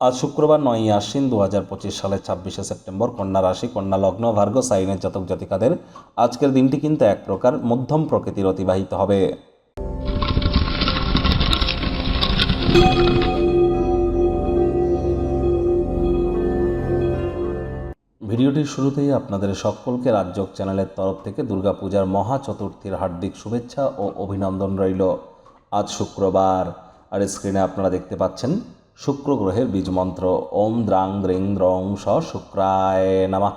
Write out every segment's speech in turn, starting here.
আজ শুক্রবার নয়ই আশ্বিন দু হাজার পঁচিশ সালের ছাব্বিশে সেপ্টেম্বর কন্যা রাশি, কন্যা লগ্ন, ভার্গ, সাইনের জাতক জাতিকাদের আজকের দিনটি কিন্তু এক প্রকার মধ্যম প্রকৃতির অতিবাহিত হবে। ভিডিওটির শুরুতেই আপনাদের সকলকে রাজ্যক চ্যানেলের তরফ থেকে দুর্গাপূজার মহা চতুর্থীর হার্দিক শুভেচ্ছা ও অভিনন্দন রইল। আজ শুক্রবার, আর স্ক্রিনে আপনারা দেখতে পাচ্ছেন শুক্র গ্রহের বীজ মন্ত্র ওম দ্রাং দ্রিং দ্রং স শুক্রায় নামা।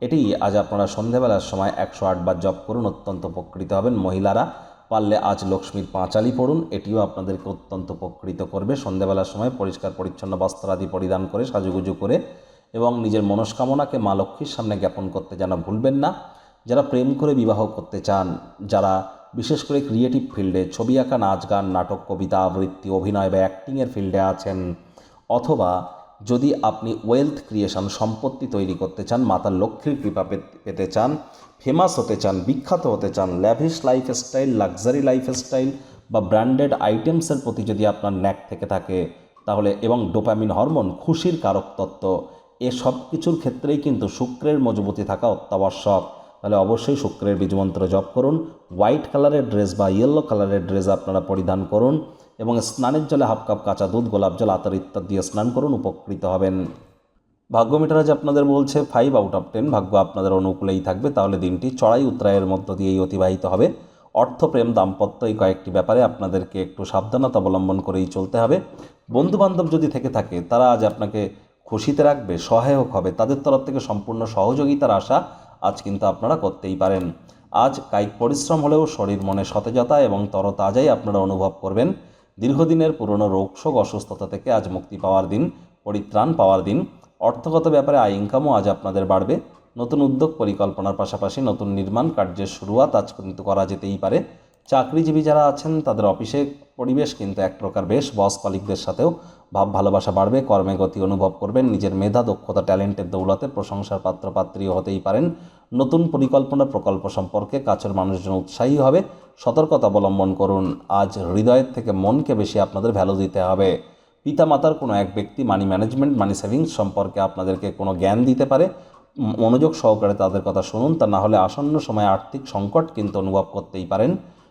এটি আজ আপনারা সন্ধেবেলার সময় একশো আটবার জপ করুন, অত্যন্ত উপকৃত হবেন। মহিলারা পারলে আজ লক্ষ্মীর পাঁচালি পড়ুন, এটিও আপনাদেরকে অত্যন্ত উপকৃত করবে। সন্ধেবেলার সময় পরিষ্কার, পরিচ্ছন্ন বস্ত্রাদি পরিধান করে, সাজুগুজু করে এবং নিজের মনস্কামনাকে মা লক্ষ্মীর সামনে জ্ঞাপন করতে যেন ভুলবেন না। যারা প্রেম করে বিবাহ করতে চান, যারা বিশেষ করে ক্রিয়েটিভ ফিল্ডে ছবি আঁকা, নাচ গান, নাটক, কবিতা, আবৃত্তি, অভিনয় বা অ্যাক্টিংয়ের ফিল্ডে আছেন। অথবা যদি আপনি ওয়েলথ ক্রিয়েশন সম্পত্তি তৈরি করতে চান মাতার লক্ষ্মীর কৃপা পেতে চান ফেমাস হতে চান, বিখ্যাত হতে চান ল্যাভিশ লাইফস্টাইল লাক্সারি লাইফস্টাইল বা ব্র্যান্ডেড আইটেমসের প্রতি যদি আপনার ন্যাক থেকে থাকে, তাহলে এবং ডোপামিন হরমোন খুশির কারক তত্ত্ব, এ সব কিছুর ক্ষেত্রেই কিন্তু শুক্রের মজবুতি থাকা অত্যাবশ্যক। তাহলে অবশ্যই শুক্রের বীজমন্ত্র জপ করুন। হোয়াইট কালারের ড্রেস বা ইয়েলো কালারের ড্রেস আপনারা পরিধান করুন এবং স্নানের জলে হাফ কাপ কাঁচা দুধ, গোলাপ জল, আতর ইত্যাদি দিয়ে স্নান করুন, উপকৃত হবেন। ভাগ্য মিটার আজ আপনাদের বলছে ফাইভ আউট অফ টেন ভাগ্য আপনাদের অনুকূলেই থাকবে। তাহলে দিনটি চড়াই উত্তরায়ের মধ্য দিয়েই অতিবাহিত হবে। অর্থপ্রেম দাম্পত্য এই কয়েকটি ব্যাপারে আপনাদেরকে একটু সাবধানতা অবলম্বন করেই চলতে হবে। বন্ধুবান্ধব যদি থেকে থাকে, তারা আজ আপনাকে খুশিতে রাখবে, সহায়ক হবে। তাদের তরফ থেকে সম্পূর্ণ সহযোগিতার আশা আজ কিন্তু আপনারা করতেই পারেন। আজ কায়িক পরিশ্রম হলেও শরীর মনে সতেজতা এবং তরতাজাই আপনারা অনুভব করবেন। দীর্ঘদিনের পুরনো রোগশোক অসুস্থতা থেকে আজ মুক্তি পাওয়ার দিন, পরিত্রাণ পাওয়ার দিন। অর্থগত ব্যাপারে আয় ইনকামও আজ আপনাদের বাড়বে। নতুন উদ্যোগ পরিকল্পনার পাশাপাশি নতুন নির্মাণ কার্যের শুরুয়াত আজ কিন্তু করা যেতেই পারে। চাকরিজীবী যারা আছেন, তাদের অফিসে পরিবেশ কিন্তু এক প্রকার বেশ বস কলিকদের সাথেও ভাব ভালোবাসা বাড়বে, কর্মে গতি অনুভব করবেন, নিজের মেধা, দক্ষতা ট্যালেন্টের দৌলতে প্রশংসার পাত্রপাত্রীও হতেই পারেন। নতুন পরিকল্পনা, প্রকল্প সম্পর্কে কাছের মানুষজন উৎসাহী হবে, সতর্কতা অবলম্বন করুন। আজ হৃদয়ের থেকে মনকে বেশি আপনাদের ভ্যালু দিতে হবে। পিতামাতার কোনো এক ব্যক্তি মানি ম্যানেজমেন্ট মানি সেভিংস সম্পর্কে আপনাদেরকে কোনো জ্ঞান দিতে পারে, মনোযোগ সহকারে তাদের কথা শুনুন, তা না হলে আসন্ন সময়ে আর্থিক সংকট কিন্তু অনুভব করতেই পারেন।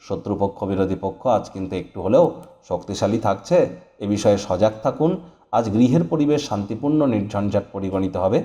শত্রুপক্ষ, বিরোধী পক্ষ আজ কিন্তু একটু হলেও শক্তিশালী থাকছে। এ বিষয়ে সজাগ থাকুন। আজ গৃহের পরিবেশ শান্তিপূর্ণ, নির্ঝঞ্ঝাট পরিগণিত হবে।